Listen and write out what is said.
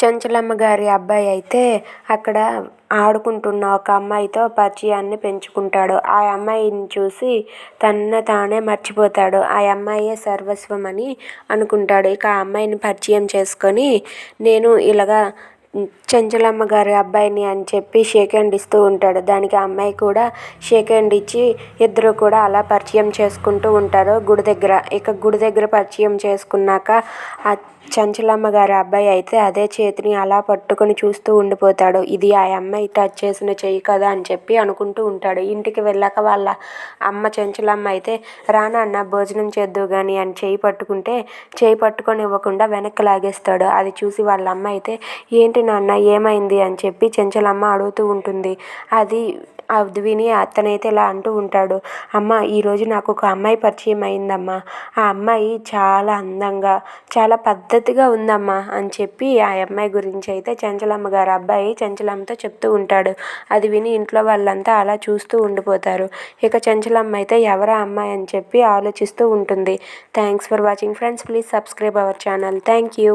చంచలమ్మ గారి అబ్బాయి అయితే అక్కడ ఆడుకుంటున్న ఒక అమ్మాయితో పరిచయాన్ని పెంచుకుంటాడు. ఆ అమ్మాయిని చూసి తనను తానే మర్చిపోతాడు. ఆ అమ్మాయే సర్వస్వం అని అనుకుంటాడు. ఇక ఆ అమ్మాయిని పరిచయం చేసుకొని నేను ఇలాగా చెంచలమ్మ గారి అబ్బాయిని అని చెప్పి షేక్ హ్యాండ్ ఇస్తూ ఉంటాడు. దానికి ఆ అమ్మాయి కూడా షేక్ హ్యాండ్ ఇచ్చి ఇద్దరు కూడా అలా పరిచయం చేసుకుంటూ ఉంటారు. గుడి దగ్గర ఇక గుడి దగ్గర పరిచయం చేసుకున్నాక ఆ చంచలమ్మ గారి అబ్బాయి అయితే అదే చేతిని అలా పట్టుకొని చూస్తూ ఉండిపోతాడు. ఇది ఆ అమ్మాయి టచ్ చేసిన చెయ్యి కదా అని చెప్పి అనుకుంటూ ఉంటాడు. ఇంటికి వెళ్ళాక వాళ్ళ అమ్మ చెంచలమ్మ అయితే రా నాన్న భోజనం చేద్దు కానీ అని చేయి పట్టుకుంటే చేయి పట్టుకొని ఇవ్వకుండా వెనక్కి లాగేస్తాడు. అది చూసి వాళ్ళ అమ్మ అయితే ఏంటి ఏంటి నాన్న ఏమైంది? అని చెప్పి చెంచలమ్మ అడుగుతూ ఉంటుంది. అది అది విని అతనైతే ఇలా అంటూ ఉంటాడు. అమ్మ ఈరోజు నాకు ఒక అమ్మాయి పరిచయం అయిందమ్మా. ఆ అమ్మాయి చాలా అందంగా చాలా పద్ధతిగా ఉందమ్మా అని చెప్పి ఆ అమ్మాయి గురించి అయితే చెంచలమ్మ గారు అబ్బాయి చెంచలమ్మతో చెప్తూ ఉంటాడు. అది విని ఇంట్లో వాళ్ళంతా అలా చూస్తూ ఉండిపోతారు. ఇక చెంచలమ్మ అయితే ఎవరా అమ్మాయి? అని చెప్పి ఆలోచిస్తూ ఉంటుంది. Thanks for watching friends. Please subscribe our channel. Thank you.